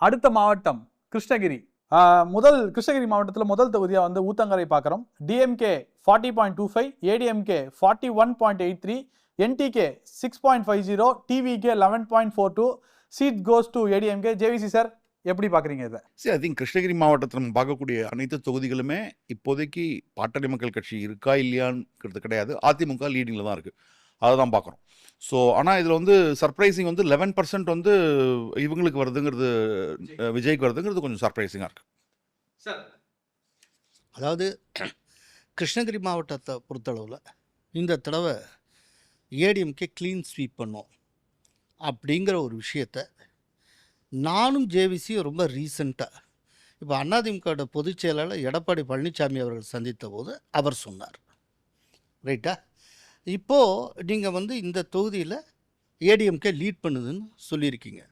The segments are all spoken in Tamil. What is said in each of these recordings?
அடுத்த மாவட்டம் கிருஷ்ணகிரி. முதல் கிருஷ்ணகிரி மாவட்டத்தில் முதல் தொகுதியாக வந்து ஊத்தங்கரை பார்க்குறோம் DMK forty point two five ADMK forty one point eight three NTK six point five zero TVK eleven point four two seat goes to ADMK JVC sir எப்படி பார்க்குறீங்க இதை? சரி ஐ திங்க் கிருஷ்ணகிரி மாவட்டத்தில் நம்ம பார்க்கக்கூடிய அனைத்து தொகுதிகளுமே இப்போதைக்கு பாட்டாளி மக்கள் கட்சி இருக்கா இல்லையான்ங்கிறது கிடையாது. அதிமுக லீடிங்கில் தான் இருக்குது அதை தான் பார்க்குறோம். ஸோ ஆனால் இதில் வந்து சர்ப்ரைசிங் வந்து லெவன் பர்சன்ட் வந்து இவங்களுக்கு வருதுங்கிறது விஜய்க்கு. வருதுங்கிறது கொஞ்சம் சர்ப்ரைசிங்காக இருக்குது சார் அதாவது கிருஷ்ணகிரி மாவட்டத்தை பொறுத்தளவில் இந்த தடவை ஏடிஎம்கே க்ளீன் ஸ்வீப் பண்ணோம் அப்படிங்கிற ஒரு விஷயத்த நானும் ஜேவிசியும் ரொம்ப ரீசண்டாக இப்போ அதிமுகவோட பொதுச் செயலாளர் எடப்பாடி பழனிசாமி அவர்கள் சந்தித்த போது அவர் சொன்னார். ரைட்டா இப்போது நீங்கள் வந்து இந்த தொகுதியில் ஏடிஎம்கே லீட் பண்ணுதுன்னு சொல்லியிருக்கீங்க.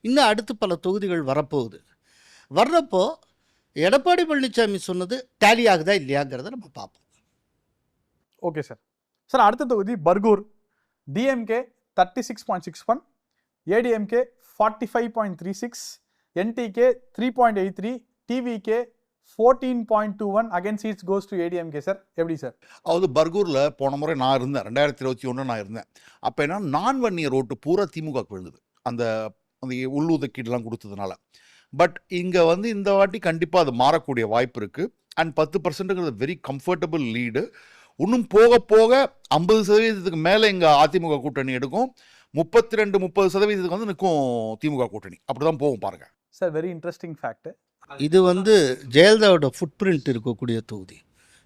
இன்னும் அடுத்து பல தொகுதிகள் வரப்போகுது. வர்றப்போ எடப்பாடி பழனிசாமி சொன்னது டேலி ஆகுதா இல்லையாங்கிறத நம்ம பார்ப்போம். ஓகே சார் சார் அடுத்த தொகுதி Bargur. DMK thirty six point six one ADMK forty five point three six NTK three point eight three TVK fourteen point two one again seats goes to ADMK sir எப்படி சார் அதாவது பர்கூரில் போன முறை நான் இருந்தேன். ரெண்டாயிரத்தி இருபத்தி ஒன்று நான் இருந்தேன். அப்போ என்ன நான் வன்னியர் ரோட்டு பூரா திமுக விழுது அந்த அந்த உள்ளுதக்கீடுலாம் கொடுத்ததுனால. பட் இங்கே வந்து இந்த வாட்டி கண்டிப்பாக அது மாறக்கூடிய வாய்ப்பு இருக்குது அண்ட் பத்து பர்சன்ட்டுங்கிறது வெரி கம்ஃபர்டபுள் லீடு இன்னும் போக போக ஐம்பது சதவீதத்துக்கு மேலே இங்கே அதிமுக கூட்டணி எடுக்கும். முப்பத்தி ரெண்டு முப்பது சதவீதத்துக்கு வந்து நிற்கும் திமுக கூட்டணி. அப்படி தான் போகும் பாருங்க. சார் வெரி இன்ட்ரெஸ்டிங் ஃபேக்ட் இது வந்து ஜெயலலிதாவோட ஃபுட் பிரிண்ட் இருக்கக்கூடிய தொகுதி.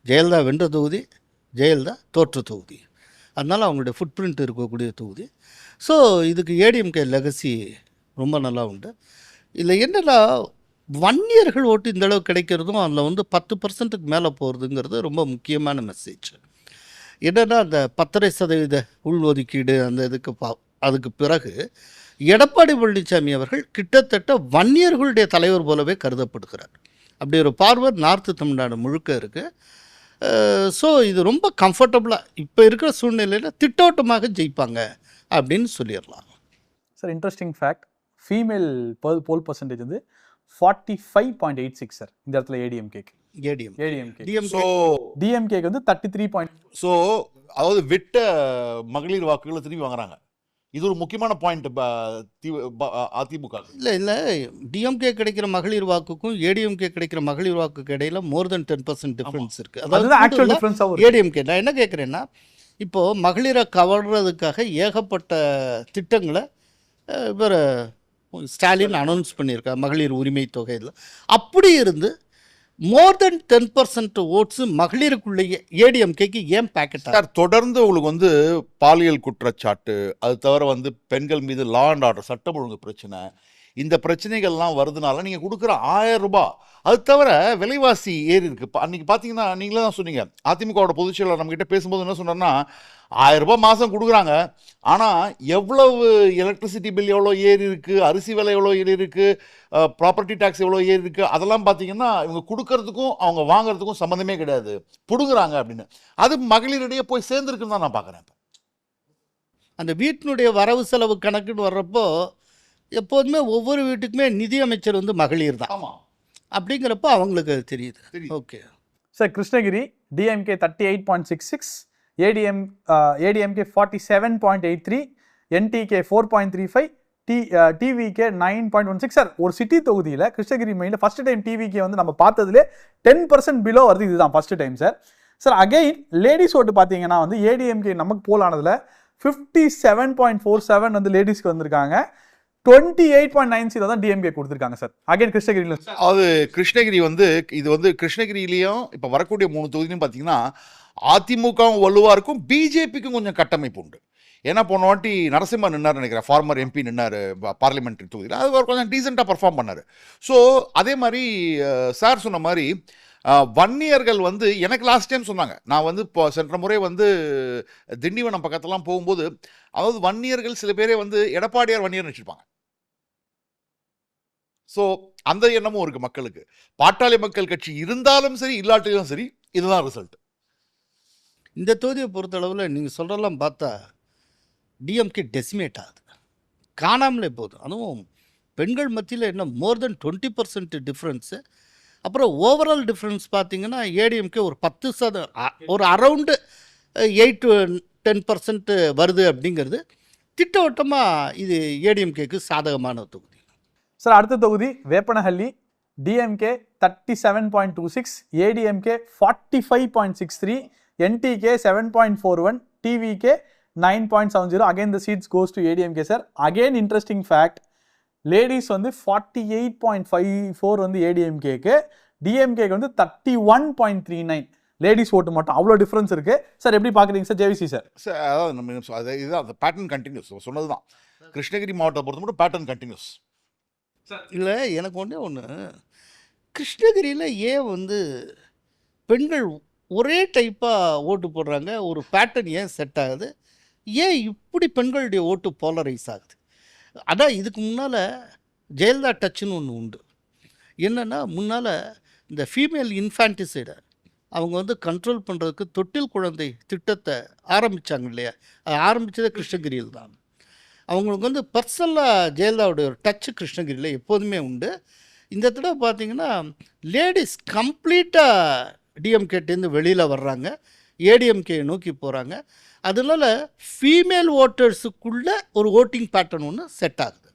ஜெயலலிதா வென்ற தொகுதி ஜெயலலிதா தோற்ற தொகுதி. அதனால் அவங்களுடைய ஃபுட் பிரிண்ட் இருக்கக்கூடிய தொகுதி. ஸோ இதுக்கு ஏடிஎம்கே லெகசி ரொம்ப நல்லா உண்டு. இதில் என்னென்னா வன்னியர்கள் ஓட்டு இந்தளவு கிடைக்கிறதும் அதில் வந்து பத்து பர்சன்ட்டுக்கு மேலே போகிறதுங்கிறது ரொம்ப முக்கியமான மெசேஜ் என்னென்னா அந்த பத்தரை சதவீத உள்ஒதுக்கீடு அந்த இதுக்கு பா அதுக்கு பிறகு எடப்பாடி பழனிசாமி அவர்கள் கிட்டத்தட்ட வன்னியர்களுடைய தலைவர் போலவே கருதப்படுகிறார். அப்படி ஒரு பார்வை நார்த்து தமிழ்நாடு முழுக்க இருக்குது ஸோ இது ரொம்ப கம்ஃபர்டபுளாக இப்போ இருக்கிற சூழ்நிலையில் திட்டோட்டமாக ஜெயிப்பாங்க அப்படின்னு சொல்லிடலாம். Sir interesting fact female poll percentage வந்து forty five point eight six sir இந்த இடத்துல ஏடிஎம்கேக்கு ஏடிஎம் ஏடிஎம்கே டிஎம் ஸோ டிஎம்கேக்கு வந்து தேர்ட்டி த்ரீ பாயிண்ட் ஸோ அதாவது விட்ட மகளிர் வாக்குகளை திரும்பி வாங்குறாங்க. இது ஒரு முக்கியமான பாயிண்ட் அதிமுக. இல்லை இல்லை. டிஎம்கே கிடைக்கிற மகளிர் வாக்குக்கும் ஏடிஎம்கே கிடைக்கிற மகளிர் வாக்குக்கு இடையில more than ten percent difference டிஃபரன்ஸாக வரும் ஏடிஎம்கே நான் என்ன கேட்குறேன்னா இப்போது மகளிரை கவர்றதுக்காக ஏகப்பட்ட திட்டங்களை இவர் ஸ்டாலின் அனௌன்ஸ் பண்ணியிருக்கார் மகளிர் உரிமை தொகையில். அப்படி இருந்து more than ten percent votes மகளிருக்குள்ளேயே ஏடிஎம்கேக்கு ஏன் பேக்கெட் சார் தொடர்ந்து உங்களுக்கு வந்து பாலியல் குற்றச்சாட்டு அது தவிர வந்து பெண்கள் மீது லா அண்ட் ஆர்டர் சட்டம் ஒழுங்கு பிரச்சனை இந்த பிரச்சனைகள்லாம் வருதுனால நீங்கள் கொடுக்குற ஆயிரம் ரூபாய். அது தவிர விலைவாசி ஏறி இருக்குது அன்றைக்கி பார்த்தீங்கன்னா நீங்களே தான் சொன்னீங்க. அதிமுகவோட பொதுச் செயலாளர் நம்மக்கிட்ட பேசும்போது என்ன சொன்னார்னா ஆயிரம் ரூபாய் மாதம் கொடுக்குறாங்க. ஆனால் எவ்வளவு எலக்ட்ரிசிட்டி பில் எவ்வளோ ஏறி இருக்குது அரிசி விலை எவ்வளோ ஏறி இருக்குது ப்ராப்பர்ட்டி டேக்ஸ் எவ்வளோ ஏறி இருக்குது அதெல்லாம் பார்த்தீங்கன்னா இவங்க கொடுக்கறதுக்கும் அவங்க வாங்குறதுக்கும் சம்மந்தமே கிடையாது. பிடுங்குறாங்க அப்படின்னு. அது மகளிரிடையே போய் சேர்ந்துருக்குன்னு தான் நான் பார்க்குறேன் அந்த வீட்டினுடைய வரவு செலவு கணக்குன்னு வர்றப்போ எப்போதுமே ஒவ்வொரு வீட்டுக்குமே நிதி அமைச்சர் வந்து மகளிர் தான். ஆமாம் அப்படிங்கிறப்போ அவங்களுக்கு அது தெரியுது. Okay. Sir Krishnagiri DMK thirty eight point six six ATM ADMK forty seven point eight three NTK four point three five D TVK nine point one six sir ஒரு சிட்டி தொகுதியில் கிருஷ்ணகிரி மெயினில் ஃபர்ஸ்ட் டைம் டிவிகே வந்து நம்ம பார்த்ததுலே டென் பர்சன்ட் பிலோ வருது இதுதான் first time sir. Sir again ladies ஓட்டு பார்த்தீங்கன்னா வந்து ஏடிஎம்கே நமக்கு poll ஆனதில் fifty seven point four seven வந்து லேடிஸ்க்கு வந்திருக்காங்க. Twenty eight point nine zero தான் டிஎம்கே கொடுத்துருக்காங்க சார் அகைன் கிருஷ்ணகிரியில் அது கிருஷ்ணகிரி வந்து இது வந்து கிருஷ்ணகிரியிலையும் இப்போ வரக்கூடிய மூணு தொகுதியிலும் பார்த்தீங்கன்னா அதிமுகவும் வலுவாக இருக்கும் பிஜேபிக்கும் கொஞ்சம் கட்டமைப்பு உண்டு. ஏன்னா போன வாட்டி நரசிம்மா நின்னார் நினைக்கிறேன் ஃபார்மர் எம்பி நின்னார் பார்லிமெண்ட்ரி தொகுதியில். அது அவர் கொஞ்சம் டீசெண்டாக பர்ஃபார்ம் பண்ணார். ஸோ அதே மாதிரி சார் சொன்ன மாதிரி வன்னியர்கள் வந்து எனக்கு லாஸ்ட் டைம் சொன்னாங்க. நான் வந்து இப்போ சென்ற முறை வந்து திண்டிவனம் பக்கத்தெல்லாம் போகும்போது அதாவது வன்னியர்கள் சில பேரே வந்து எடப்பாடியார் வன்னியர் வச்சுருப்பாங்க. ஸோ அந்த எண்ணமும் இருக்குது மக்களுக்கு. பாட்டாளி மக்கள் கட்சி இருந்தாலும் சரி இல்லாட்டிலும் சரி இதுதான் ரிசல்ட் இந்த தொகுதியை பொறுத்தளவில் நீங்கள் சொல்கிறலாம் பார்த்தா டிஎம்கே டெசிமேட் ஆகுது. காணாமலே போதும் அதுவும் பெண்கள் மத்தியில் என்ன more than twenty percent difference அப்புறம் ஓவரால் டிஃப்ரென்ஸ் பார்த்தீங்கன்னா ஏடிஎம்கே ஒரு பத்து சத ஒரு around eight to ten percent வருது அப்படிங்கிறது திட்டவட்டமாக இது ஏடிஎம்கேக்கு சாதகமான தொகுதி. சார் அடுத்த தொகுதி Veppanahalli DMK thirty seven point two six ADMK forty five point six three NTK seven point four one TVK nine point seven zero again the seats goes to ADMK sir again interesting fact ladies வந்து forty eight point five four வந்து ஏடிஎம்கேக்கு டிஎம்கேக்கு வந்து thirty one point three nine ladies ஓட்டு மட்டும். அவ்வளோ டிஃப்ரென்ஸ் இருக்கு. சார் எப்படி பார்க்குறீங்க சார் ஜேவிசி சார் சார் அதாவது நம்ம இதுதான் அந்த பேட்டர்ன் கண்டினியூஸ் சொன்னது தான் கிருஷ்ணகிரி மாவட்டத்தை பொறுத்த மட்டும் பேட்டர்ன் கண்டினியூஸ் இல்லை எனக்கு ஒன்றே ஒன்று கிருஷ்ணகிரியில் ஏன் வந்து பெண்கள் ஒரே டைப்பாக ஓட்டு போடுறாங்க? ஒரு பேட்டர்ன் ஏன் செட் ஆகுது? ஏன் இப்படி பெண்களுடைய ஓட்டு போலரைஸ் ஆகுது? அதான் இதுக்கு முன்னால் ஜெயலலிதா டச்சுன்னு ஒன்று உண்டு. என்னென்னா முன்னால் இந்த ஃபீமேல் இன்ஃபான்டிசைடை அவங்க வந்து கண்ட்ரோல் பண்ணுறதுக்கு தொட்டில் குழந்தை திட்டத்தை ஆரம்பித்தாங்க இல்லையா? அது ஆரம்பித்ததே கிருஷ்ணகிரியில் தான் அவங்களுக்கு வந்து பர்சனலாக ஜெயலலிதாவுடைய ஒரு டச்சு கிருஷ்ணகிரியில் எப்போதுமே உண்டு. இந்த தடவை பார்த்தீங்கன்னா லேடிஸ் கம்ப்ளீட்டாக டிஎம்கேட்டேருந்து வெளியில் வர்றாங்க. ஏடிஎம்கே நோக்கி போகிறாங்க அதனால ஃபீமேல் ஓட்டர்ஸுக்குள்ள ஒரு ஓட்டிங் பேட்டர்ன் ஒன்று செட் ஆகுது.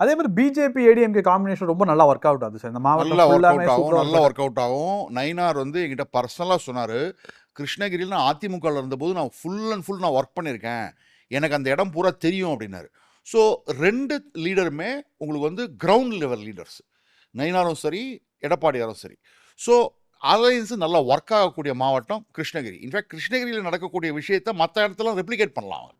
அதே மாதிரி பிஜேபி ஏடிஎம்கே காம்பினேஷன் ரொம்ப நல்லா ஒர்க் அவுட் ஆகுது சார் இந்த நல்லா ஒர்க் மாவட்டம் அவுட் ஆகும் நல்லா ஒர்க் அவுட் ஆகும். நைனார் வந்து என்கிட்ட பர்சனலாக சொன்னார் கிருஷ்ணகிரியில் நான் அதிமுகவில் இருந்தபோது நான் ஃபுல் அண்ட் ஃபுல் நான் ஒர்க் பண்ணியிருக்கேன் எனக்கு அந்த இடம் பூரா தெரியும் அப்படின்னாரு. ஸோ ரெண்டு லீடருமே உங்களுக்கு வந்து கிரவுண்ட் லெவல் லீடர்ஸ் நயினாரும் சரி எடப்பாடியாரும் சரி. ஸோ அலையன்ஸ் நல்லா ஒர்க் ஆகக்கூடிய மாவட்டம் கிருஷ்ணகிரி. இன்ஃபேக்ட் கிருஷ்ணகிரியில் நடக்கக்கூடிய விஷயத்தை மற்ற இடத்துல ரெப்ளிகேட் பண்ணலாம்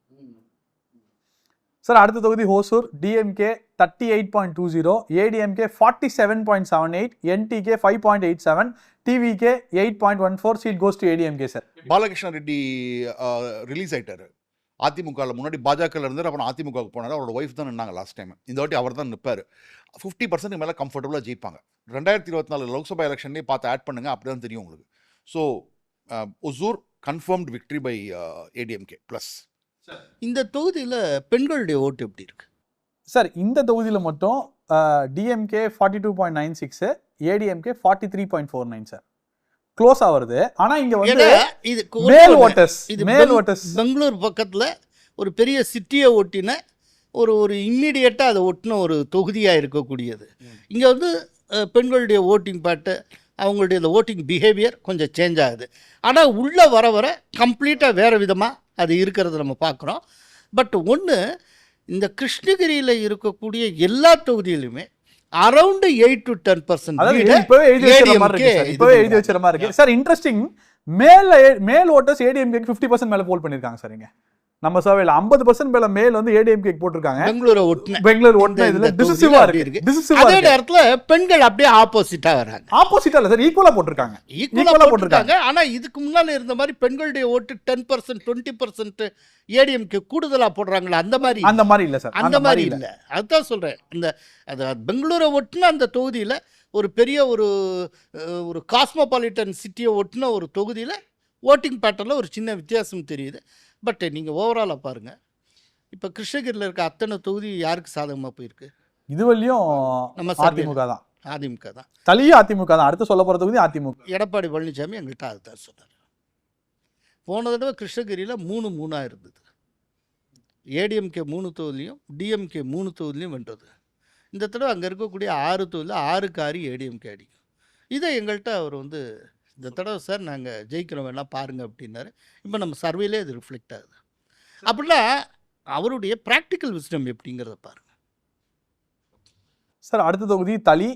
சார் அடுத்த தொகுதி Hosur. DMK thirty eight point two zero ADMK forty seven point seven eight NTK five point eight seven TVK eight point one four seat goes to ADMK sir Balakrishna Reddy release ஆயிட்டாரு. அதிமுகவில் முன்னாடி பாஜகவில் இருந்தார் அப்புறம் அதிமுகவுக்கு போனார். அவரோட ஒய்ஃப் தான் நின்னாங்க லாஸ்ட் டைம் இந்த வாட்டி அவர் தான் நிற்பார் ஃபிஃப்டி பர்சன்ட் மேலே கம்ஃபர்டபுளாக ஜெயிப்பாங்க. ரெண்டாயிரத்தி இருபத்தி நாலு லோக்சபா எலெக்ஷன்லேயே பார்த்து ஆட் பண்ணுங்க அப்படி தான் தெரியும் உங்களுக்கு. So Hosur confirmed victory by ADMK plus இந்த தொகுதியில் பெண்களுடைய ஓட்டு எப்படி இருக்கு? சார் இந்த தொகுதியில் மட்டும் DMK forty two point nine six ADMK forty three point four nine sir close ஆகுறது ஆனால் இங்கே வந்து இது மேல். ஓட்டர்ஸ் இது மேல் ஓட்டர்ஸ். பெங்களூர் பக்கத்தில் ஒரு பெரிய சிட்டியை ஒட்டின ஒரு ஒரு இம்மீடியட்டாக அதை ஒட்டின ஒரு தொகுதியாக இருக்கக்கூடியது. இங்கே வந்து பெண்களுடைய ஓட்டிங் பாட்டு அவங்களுடைய இந்த ஓட்டிங் பிஹேவியர் கொஞ்சம் சேஞ்ச் ஆகுது. ஆனால் உள்ளே வர வர கம்ப்ளீட்டாக வேறு விதமாக அது இருக்கிறத நம்ம பார்க்குறோம். பட் ஒன்று இந்த கிருஷ்ணகிரியில் இருக்கக்கூடிய எல்லா தொகுதியிலுமே around eight to ten percent இப்பவே எழுதி வச்சிருக்க மாதிரி இருக்கு இப்பவே எழுதி வச்சிருக்க மாதிரி இருக்கு. சார் இன்ட்ரெஸ்டிங் மேல மேல் ஓட்டர்ஸ் ஏடிஎம்கே ஃபிஃப்டி பர்சன்ட் மேல போல் பண்ணிருக்காங்க சார் இங்க. நம்ம சர்வேல ஐம்பது பர்சன்ட் மேல மேல் வந்து ஏடிஎம்கே போட்டிருக்காங்க. பெங்களூரை ஒட்டின. பெங்களூர் இந்த இதுல டிசிசிவா இருக்கு. டிசிசிவா அதே நேரத்துல பெண்கள் அப்படியே ஆப்போசிட்டா வராங்க ஆப்போசிட்டா இல்ல சார் ஈக்குவலா போட்டிருக்காங்க. ஈக்குவலா போட்டிருக்காங்க. ஆனா இதுக்கு முன்னால இருந்த மாதிரி பெண்களுடைய ஓட்டு டென் பர்சன்ட் டுவெண்ட்டி பர்சன்ட் ஏடிஎம்க்கு கூடுதலா போடுறாங்களா அந்த மாதிரி. அந்த மாதிரி இல்ல சார் அந்த மாதிரி இல்ல. அதுதான் சொல்றேன். அந்த பெங்களூரை ஒட்டின அந்த தொகுதியில ஒரு பெரிய ஒரு ஒரு காஸ்மோபாலிட்டன் சிட்டியை ஒட்டின ஒரு தொகுதியில ஓட்டிங் பேட்டர்னில் ஒரு சின்ன வித்தியாசம் தெரியுது. பட் நீங்கள் ஓவராலாக பாருங்கள் இப்போ கிருஷ்ணகிரியில் இருக்க அத்தனை தொகுதி யாருக்கு சாதகமாக போயிருக்கு? இதுவரையும் நம்ம. அதிமுக தான். அதிமுக தான். தலியும் அதிமுக தான். அடுத்து சொல்ல போற தொகுதி அதிமுக. எடப்பாடி பழனிசாமி எங்கள்கிட்ட அதுதான் சொன்னார். போன தடவை கிருஷ்ணகிரியில் மூணு மூணாக இருந்தது. ஏடிஎம்கே மூணு தொகுதிலையும் டிஎம்கே மூணு தொகுதிலையும் வென்றது. இந்த தடவை அங்கே இருக்கக்கூடிய ஆறு தொகுதியில் ஆறுக்கு ஆறு ஏடிஎம்கே அடிக்கும். இதை எங்கள்கிட்ட அவர் வந்து இந்த தடவை சார் நாங்கள் ஜெயிக்கிறோம் வேணா பாருங்கள் அப்படின்னாரு. இப்போ நம்ம சர்வேலே அது ரிஃப்ளெக்ட் ஆகுது. அப்படின்னா அவருடைய ப்ராக்டிக்கல் விஸ்டம் எப்படிங்கிறத பாருங்க. சார் அடுத்த தொகுதி தளி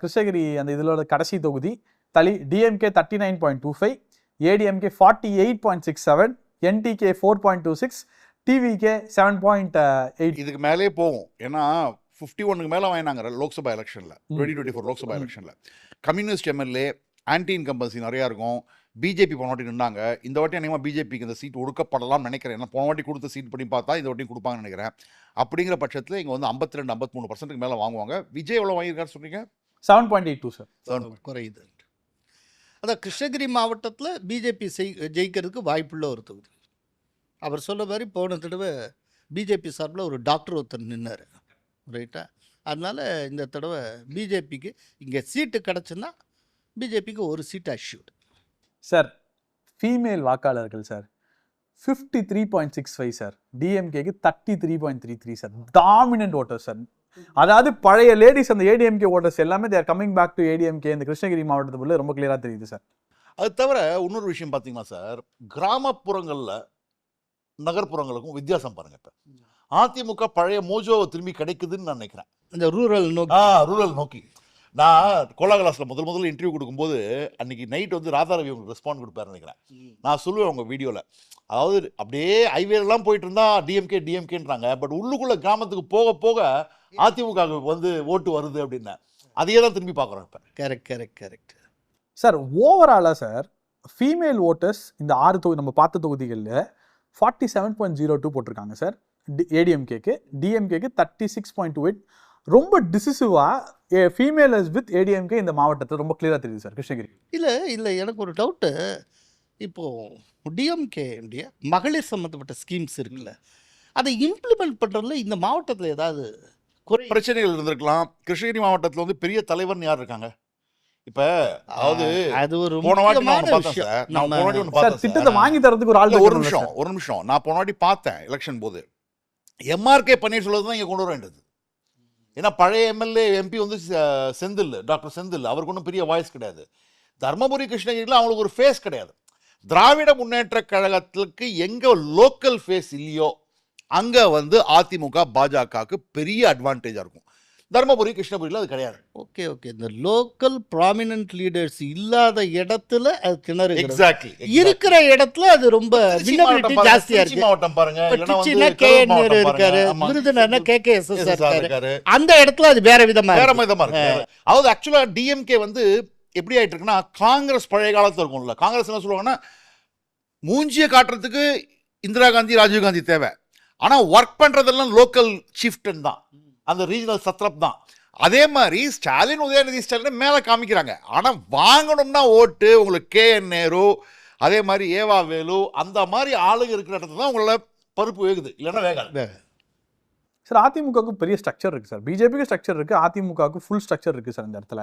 கிருஷ்ணகிரி அந்த இதோட கடைசி தொகுதி Thally DMK thirty nine point two five ADMK forty eight point six seven NTK four point two six TVK seven point eight இதுக்கு மேலே போகும். ஏன்னா ஃபிஃப்டி ஒன்னுக்கு மேலே வாங்கினாங்க லோக்சபா எலெக்ஷனில் டுவெண்ட்டி டுவெண்ட்டி ஃபோர் லோக்சபா எலெக்ஷனில் கம்யூனிஸ்ட் எம்எல்ஏ ஆன்டி இன்கம்பன்சி நிறையா இருக்கும். பிஜேபி போன வாட்டி நின்னாங்க. இந்த வாட்டி அநேகமாக பிஜேபிக்கு இந்த சீட் ஒடுக்கப்படலாம்னு நினைக்கிறேன். ஏன்னா போன வாட்டி கொடுத்த சீட் படி பார்த்தா இந்த வாட்டி கொடுப்பாங்கன்னு நினைக்கிறேன். அப்படிங்கிற பட்சத்தில் இங்கே வந்து ஐம்பத்தி ரெண்டு ஐம்பத்தி மூணு பர்சன்ட்டுக்கு மேலே வாங்குவாங்க. விஜய் எவ்வளோ வாங்கியிருக்காரு சொல்றீங்க? Seven point eight two sir குறையுது. அதான் கிருஷ்ணகிரி மாவட்டத்தில் பிஜேபி செய் ஜெயிக்கிறதுக்கு வாய்ப்புள்ள ஒரு தொகுதி. அவர் சொல்ல மாதிரி போன தடவை பிஜேபி சார்பில் ஒரு டாக்டர் ஒருத்தர் நின்னார். ரைட்டா அதனால் இந்த தடவை பிஜேபிக்கு இங்கே சீட்டு கிடச்சுன்னா பிஜேபிக்கு ஒரு சீட் அஷ்யூட் சார் ஃபீமேல் வாக்காளர்கள் sir fifty three point six five sir டிஎம்கேக்கு thirty three point three three sir dominant voter sir அதாவது பழைய லேடிஸ் அந்த ஏடிஎம்கே ஓட்டர்ஸ் எல்லாமே they're coming back to ADMK இந்த கிருஷ்ணகிரி மாவட்டத்துக்குள்ள ரொம்ப கிளியராக தெரியுது சார் அது தவிர இன்னொரு விஷயம் பார்த்தீங்கன்னா சார் கிராமப்புறங்களில் நகர்ப்புறங்களுக்கும் வித்தியாசம் பாருங்க இப்போ. அதிமுக பழைய மோஜோ திரும்பி கிடைக்குதுன்னு நான் நினைக்கிறேன். இந்த ரூரல் நோக்கி. ஆ ரூரல் நோக்கி. நான் கோலாகலாஸில் முதல் முதல்ல இன்டர்வியூ கொடுக்கும்போது அன்னைக்கு நைட் வந்து ராதாரவி உங்களுக்கு ரெஸ்பாண்ட் கொடுப்பாரு நினைக்கிறேன். நான் சொல்லுவேன் உங்கள் வீடியோவில் அதாவது அப்படியே ஹைவேலாம் போயிட்டு இருந்தா டிஎம்கே டிஎம்கேன்றாங்க பட் உள்ளுக்குள்ள கிராமத்துக்கு போக போக அதிமுக வந்து ஓட்டு வருது அப்படின்னேன் அதையே தான் திரும்பி பார்க்குறோம் இப்போ. கரெக்ட் கரெக்ட் கரெக்ட் சார் ஓவராலாக சார் ஃபீமேல் ஓட்டர்ஸ் இந்த ஆறு தொகுதி நம்ம பார்த்த தொகுதிகளில் forty seven point zero two போட்டிருக்காங்க சார் டி ஏடிஎம்கேக்கு டிஎம்கேக்கு thirty six point two eight ரொம்ப டிசிசிவாக ஃபீமேல் வித் ஏடிஎம்கே இந்த மாவட்டத்தில் ரொம்ப கிளியராக தெரியுது சார் கிருஷ்ணகிரி. இல்லை இல்லை எனக்கு ஒரு டவுட்டு இப்போது டிஎம்கே மகளிர் சம்மந்தப்பட்ட ஸ்கீம்ஸ் இருக்குல்ல அதை இம்ப்ளிமெண்ட் பண்ணுறதுல இந்த மாவட்டத்தில் ஏதாவது குறை பிரச்சனைகள் இருந்திருக்கலாம். கிருஷ்ணகிரி மாவட்டத்தில் வந்து பெரிய தலைவர்னு யார் இருக்காங்க? இப்போ அதாவது அது ஒரு போன வாட்டி நான் பார்த்தேன் நான் போன வாட்டி பார்த்தேன் திட்டத்தை. வாங்கி தரதுக்கு ஒரு ஆள் ஒரு நிமிஷம். ஒரு நிமிஷம். நான் போன வாட்டி பார்த்தேன் எலெக்ஷன் போது. எம்ஆர்கே பன்னீர்செல்வம் தான் இங்கே கொண்டு வர வேண்டியது ஏன்னா பழைய எம்எல்ஏ எம்பி வந்து செ- செந்தில் டாக்டர் செந்தில் அவருக்கு ஒன்றும் பெரிய வாய்ஸ் கிடையாது. தர்மபுரி கிருஷ்ணகிரியில் அவங்களுக்கு ஒரு ஃபேஸ் கிடையாது. திராவிட முன்னேற்ற கழகத்துக்கு எங்கே லோக்கல் ஃபேஸ் இல்லையோ அங்கே வந்து அதிமுக பாஜகவுக்கு பெரிய அட்வான்டேஜாக இருக்கும். தர்மபுரி கிருஷ்ணகிரியில் அது கிடையாது. Okay okay. இந்த லோக்கல் ப்ராமினன்ட் லீடர்ஸ் இல்லாத இடத்துல அது திணறு எக்ஸாக்ட்லி இருக்கிற இடத்துல அது ரொம்ப ஜாஸ்தியா இருக்கு. மாவட்டம் பாருங்க. திருச்சினா கே நேரு இருக்காரு. விருதுநர்னா கே கே எஸ் எஸ் இருக்காரு. அந்த இடத்துல அது வேற விதமா வேற. விதமா இருக்கு. அதாவது ஆக்சுவலா டிஎம்கே வந்து எப்படி ஆயிட்டு இருக்குன்னா காங்கிரஸ் பழைய காலத்துல இருக்கும்ல காங்கிரஸ் என்ன சொல்லுவாங்கன்னா மூஞ்சிய காட்டுறதுக்கு இந்திரா காந்தி ராஜீவ் காந்தி தேவை. ஆனா ஒர்க் பண்றதெல்லாம் லோக்கல் சிஃப்டன் தான். அந்த ரீஜனல் சத்ரப் தான். அதே மாதிரி ஸ்டாலின் உதயநிதி ஸ்டாலின் மேலே காமிக்கிறாங்க. ஆனால் வாங்கணும்னா ஓட்டு உங்களுக்கு கே என் நேரு அதே மாதிரி ஏவா வேலு அந்த மாதிரி ஆளுங்க இருக்கிற இடத்துல தான் உங்களோட பருப்பு வேகுது இல்லைன்னா வேகாது. சார் அதிமுகவுக்கு பெரிய ஸ்ட்ரக்சர் இருக்குது சார். பிஜேபிக்கு ஸ்ட்ரக்சர் இருக்குது அதிமுகவுக்கு ஃபுல் ஸ்ட்ரக்சர் இருக்குது சார் இந்த இடத்துல.